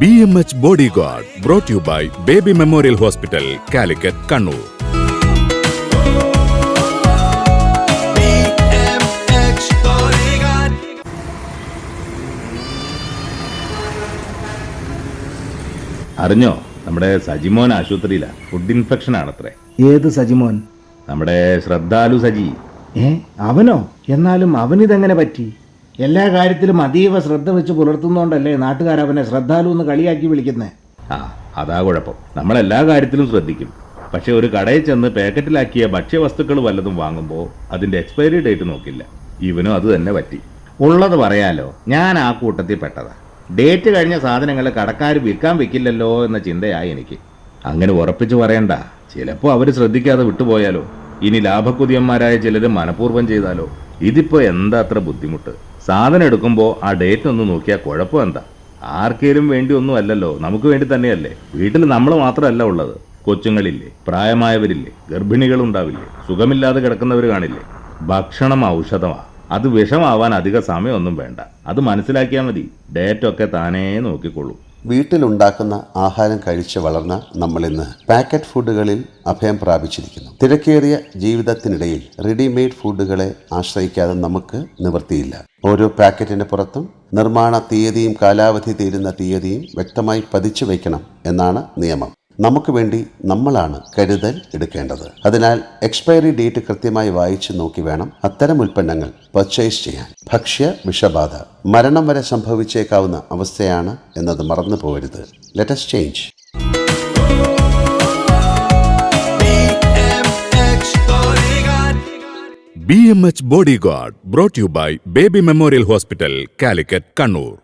B M H body guard brought you by baby memorial hospital Calicut Kannur അറിഞ്ഞോ? നമ്മുടെ സജിമോൻ ആശുപത്രിയിലാ. Food infection ആണത്രേ. ഏത് സജിമോൻ? നമ്മുടെ ശ്രദ്ധാലു സജി. ഏ? അവനോ? എന്നാലും അവനിതെങ്ങനെ പറ്റി? എല്ലാ കാര്യത്തിലും അതീവ ശ്രദ്ധ വെച്ച് പുലർത്തുന്നോണ്ടല്ലേ നാട്ടുകാർ അവനെ ശ്രദ്ധാലു എന്ന് കളിയാക്കി വിളിക്കുന്നത് ആ അതാ കുഴപ്പം. നമ്മൾ എല്ലാ കാര്യത്തിലും ശ്രദ്ധിക്കും. പക്ഷെ ഒരു കടയിൽ ചെന്ന് പാക്കറ്റിലാക്കിയ ഭക്ഷ്യവസ്തുക്കൾ വല്ലതും വാങ്ങുമ്പോൾ അതിന്റെ എക്സ്പയറി ഡേറ്റ് നോക്കില്ല. ഇവനും അത് തന്നെ പറ്റി. ഉള്ളത് പറയാലോ ഞാൻ ആ കൂട്ടത്തിൽ പെട്ടതാ. ഡേറ്റ് കഴിഞ്ഞ സാധനങ്ങൾ കടക്കാർ വിൽക്കാൻ വെക്കില്ലല്ലോ എന്ന ചിന്തയായി എനിക്ക്. അങ്ങനെ ഉറപ്പിച്ചു പറയണ്ട. ചിലപ്പോൾ അവർ ശ്രദ്ധിക്കാതെ വിട്ടുപോയാലോ. ഇനി ലാഭക്കുതിയന്മാരായ ചിലർ മനഃപൂർവം ചെയ്താലോ. ഇതിപ്പോ എന്താ അത്ര ബുദ്ധിമുട്ട്? സാധനം എടുക്കുമ്പോൾ ആ ഡേറ്റ് ഒന്ന് നോക്കിയാൽ കുഴപ്പം എന്താ ആർക്കേലും വേണ്ടി ഒന്നും അല്ലല്ലോ നമുക്ക് വേണ്ടി തന്നെയല്ലേ. വീട്ടിൽ നമ്മൾ മാത്രമല്ല ഉള്ളത്. കൊച്ചുങ്ങളില്ലേ പ്രായമായവരില്ലേ ഗർഭിണികളുണ്ടാവില്ലേ സുഖമില്ലാതെ കിടക്കുന്നവർ കാണില്ലേ. ഭക്ഷണം ഔഷധമാ. അത് വിഷമാവാൻ അധിക സമയമൊന്നും വേണ്ട. അത് മനസ്സിലാക്കിയാൽ മതി. ഡേറ്റൊക്കെ താനേ നോക്കിക്കൊള്ളൂ. വീട്ടിലുണ്ടാക്കുന്ന ആഹാരം കഴിച്ച് വളർന്ന നമ്മളിന്ന് പാക്കറ്റ് ഫുഡുകളിൽ അഭയം പ്രാപിച്ചിരിക്കുന്നു. തിരക്കേറിയ ജീവിതത്തിനിടയിൽ റെഡിമെയ്ഡ് ഫുഡുകളെ ആശ്രയിക്കാതെ നമുക്ക് നിവൃത്തിയില്ല. ഓരോ പാക്കറ്റിന് പുറത്തും നിർമ്മാണ തീയതിയും കാലാവധി തീരുന്ന തീയതിയും വ്യക്തമായി പതിച്ചു വയ്ക്കണം എന്നാണ് നിയമം. നമുക്ക് വേണ്ടി നമ്മളാണ് കരുതൽ എടുക്കേണ്ടത്. അതിനാൽ എക്സ്പയറി ഡേറ്റ് കൃത്യമായി വായിച്ചു നോക്കി വേണം അത്തരം ഉൽപ്പന്നങ്ങൾ പർച്ചേസ് ചെയ്യാൻ. ഭക്ഷ്യ വിഷബാധ മരണം വരെ സംഭവിച്ചേക്കാവുന്ന അവസ്ഥയാണ് എന്നത് മറന്നു പോകരുത്. Let's change. B M H bodyguard brought you by Baby Memorial Hospital Calicut Kannur